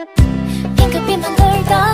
You could be my third eye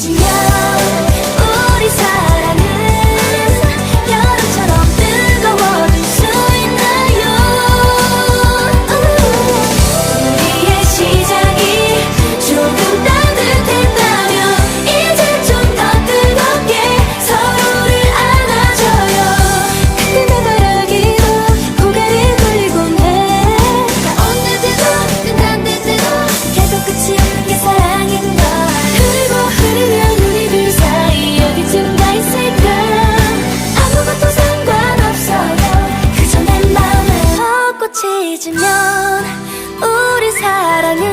지야 잊으면 우리 사랑은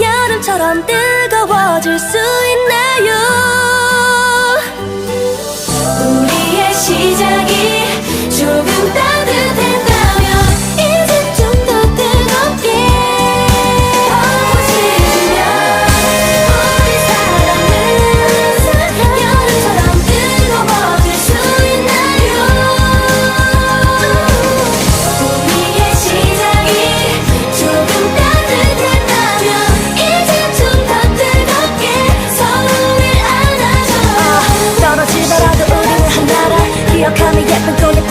여름처럼 뜨거워질 수 있나요?